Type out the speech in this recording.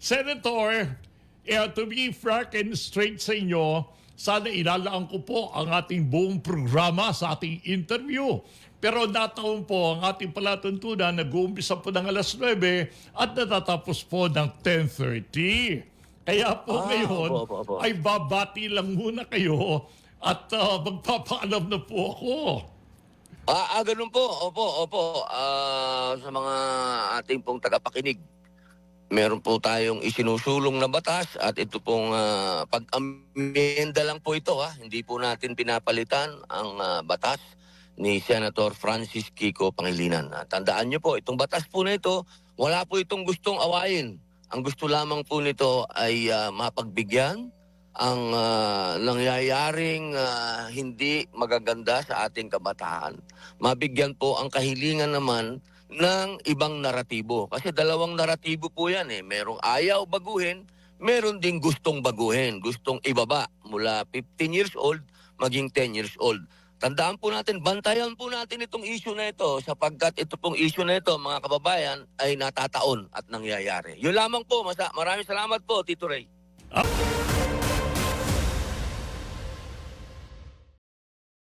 Senator, eh, to be frank and straight sa inyo, sana ilalaan ko po ang ating buong programa sa ating interview. Pero nataon po ang ating palatuntunan, nag-uumpisa po ng alas 9 at natatapos po ng 10.30. Kaya po Ah, ngayon opo, opo, opo. ay babati lang muna kayo at ah, magpapaalam na po ako. Ah, ah, ganun po. Opo, opo. Ah, sa mga ating pong tagapakinig, meron po tayong isinusulong na batas at ito pong ah, pag-amenda lang po ito. Ha. Hindi po natin pinapalitan ang ah, batas ni Senator Francis Kiko Pangilinan. Ah, tandaan niyo po, itong batas po na ito, wala po itong gustong awayin. Ang gusto lamang po nito ay ah, mapagbigyan ang ah, nangyayaring ah, hindi magaganda sa ating kabataan. Mabigyan po ang kahilingan naman ng ibang naratibo. Kasi dalawang naratibo po yan eh. Merong ayaw baguhin, meron ding gustong baguhin, gustong ibaba mula 15 years old maging 10 years old. Tandaan po natin, bantayan po natin itong issue na ito sapagkat ito pong issue na ito, mga kababayan, ay natataon at nangyayari. Yun lamang po. Masa, maraming salamat po, Tito Ray. Ah,